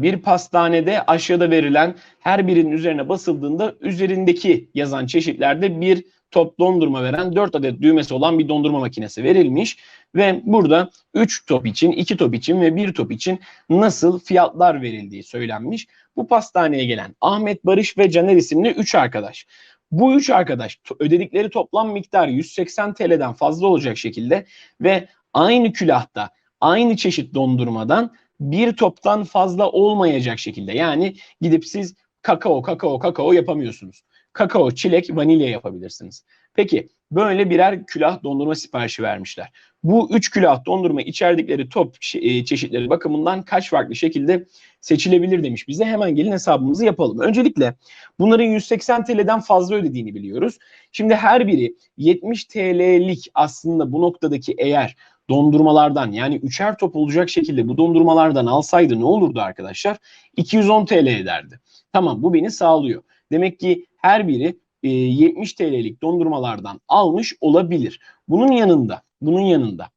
Bir pastanede aşağıda verilen her birinin üzerine basıldığında üzerindeki yazan çeşitlerde bir top dondurma veren 4 adet düğmesi olan bir dondurma makinesi verilmiş ve burada 3 top için, 2 top için ve 1 top için nasıl fiyatlar verildiği söylenmiş. Bu pastaneye gelen Ahmet, Barış ve Caner isimli 3 arkadaş. Bu 3 arkadaş ödedikleri toplam miktar 180 TL'den fazla olacak şekilde ve aynı külahta, aynı çeşit dondurmadan bir toptan fazla olmayacak şekilde. Yani gidip siz kakao, kakao, kakao yapamıyorsunuz. Kakao, çilek, vanilya yapabilirsiniz. Peki böyle birer külah dondurma siparişi vermişler. Bu üç külah dondurma içerdikleri top e, çeşitleri bakımından kaç farklı şekilde seçilebilir demiş bize. Hemen gelin hesabımızı yapalım. Öncelikle bunların 180 TL'den fazla ödediğini biliyoruz. Şimdi her biri 70 TL'lik aslında bu noktadaki eğer dondurmalardan yani üçer top olacak şekilde bu dondurmalardan alsaydı ne olurdu arkadaşlar? 210 TL ederdi. Tamam bu beni sağlıyor. Demek ki her biri e, 70 TL'lik dondurmalardan almış olabilir. Bunun yanında, bunun yanında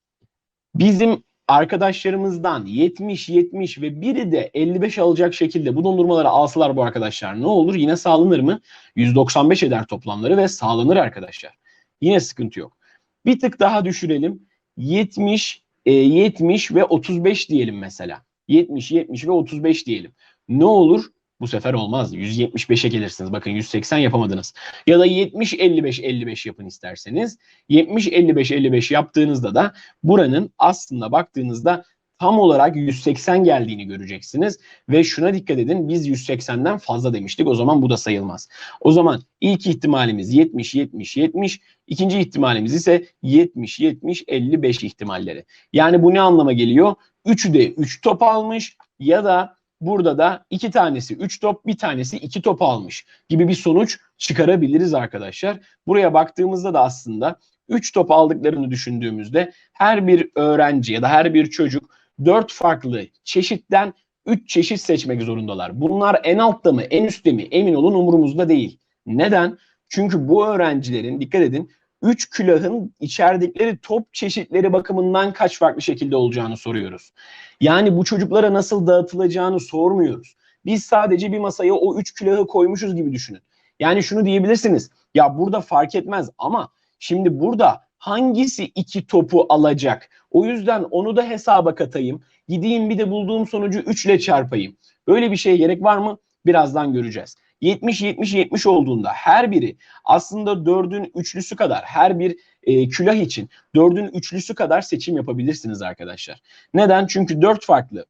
bizim arkadaşlarımızdan 70, 70 ve biri de 55 alacak şekilde bu dondurmaları alsalar bu arkadaşlar ne olur? Yine sağlanır mı? 195 eder toplamları ve sağlanır arkadaşlar. Yine sıkıntı yok. Bir tık daha düşürelim. 70, e, 70 ve 35 diyelim mesela. 70, 70 ve 35 diyelim. Ne olur? Bu sefer olmaz. 175'e gelirsiniz. Bakın 180 yapamadınız. Ya da 70 55 55 yapın isterseniz. 70 55 55 yaptığınızda da buranın aslında baktığınızda tam olarak 180 geldiğini göreceksiniz. Ve şuna dikkat edin biz 180'den fazla demiştik. O zaman bu da sayılmaz. O zaman ilk ihtimalimiz 70, 70, 70. İkinci ihtimalimiz ise 70, 70, 55 ihtimalleri. Yani bu ne anlama geliyor? Üçü de 3 top almış ya da burada da iki tanesi 3 top bir tanesi 2 top almış gibi bir sonuç çıkarabiliriz arkadaşlar. Buraya baktığımızda da aslında 3 top aldıklarını düşündüğümüzde her bir öğrenci ya da her bir çocuk 4 farklı çeşitten 3 çeşit seçmek zorundalar. Bunlar en altta mı en üstte mi emin olun umurumuzda değil. Neden? Çünkü bu öğrencilerin dikkat edin 3 külahın içerdikleri top çeşitleri bakımından kaç farklı şekilde olacağını soruyoruz. Yani bu çocuklara nasıl dağıtılacağını sormuyoruz. Biz sadece bir masaya o 3 külahı koymuşuz gibi düşünün. Yani şunu diyebilirsiniz. Ya burada fark etmez ama şimdi burada hangisi iki topu alacak? O yüzden onu da hesaba katayım. Gideyim bir de bulduğum sonucu 3 ile çarpayım. Böyle bir şeye gerek var mı? Birazdan göreceğiz. 70 70 70 olduğunda her biri aslında 4'ün üçlüsü kadar her bir e, külah için 4'ün üçlüsü kadar seçim yapabilirsiniz arkadaşlar. Neden? Çünkü 4 farklı.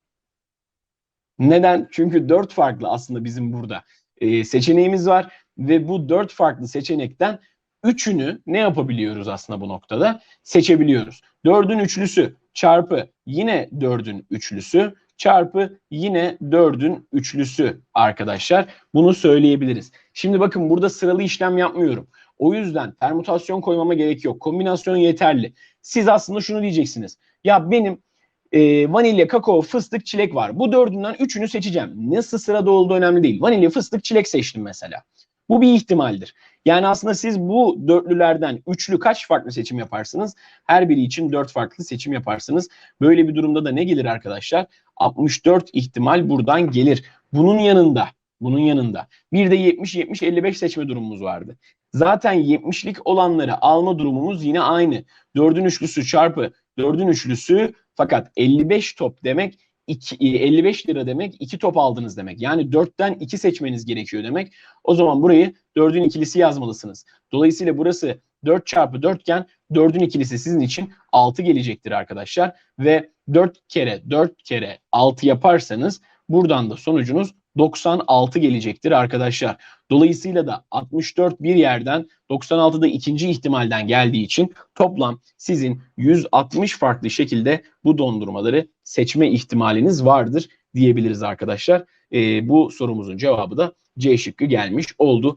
Neden? Çünkü 4 farklı aslında bizim burada e, seçeneğimiz var ve bu 4 farklı seçenekten üçünü ne yapabiliyoruz aslında bu noktada? Seçebiliyoruz. 4'ün üçlüsü çarpı yine 4'ün üçlüsü çarpı yine 4'ün üçlüsü arkadaşlar. Bunu söyleyebiliriz. Şimdi bakın burada sıralı işlem yapmıyorum. O yüzden permütasyon koymama gerek yok. Kombinasyon yeterli. Siz aslında şunu diyeceksiniz. Ya benim e, vanilya, kakao, fıstık, çilek var. Bu dördünden üçünü seçeceğim. Nasıl sırada olduğu önemli değil. Vanilya, fıstık, çilek seçtim mesela. Bu bir ihtimaldir. Yani aslında siz bu dörtlülerden üçlü kaç farklı seçim yaparsınız? Her biri için dört farklı seçim yaparsınız. Böyle bir durumda da ne gelir arkadaşlar? 64 ihtimal buradan gelir. Bunun yanında, bunun yanında bir de 70 70 55 seçme durumumuz vardı. Zaten 70'lik olanları alma durumumuz yine aynı. 4'ün üçlüsü çarpı 4'ün üçlüsü fakat 55 top demek 2, 55 lira demek 2 top aldınız demek. Yani 4'ten 2 seçmeniz gerekiyor demek. O zaman burayı 4'ün ikilisi yazmalısınız. Dolayısıyla burası 4 çarpı 4 iken 4'ün ikilisi sizin için 6 gelecektir arkadaşlar. Ve 4 kere 4 kere 6 yaparsanız buradan da sonucunuz 96 gelecektir arkadaşlar. Dolayısıyla da 64 bir yerden 96 da ikinci ihtimalden geldiği için toplam sizin 160 farklı şekilde bu dondurmaları seçme ihtimaliniz vardır diyebiliriz arkadaşlar. Ee, bu sorumuzun cevabı da C şıkkı gelmiş oldu.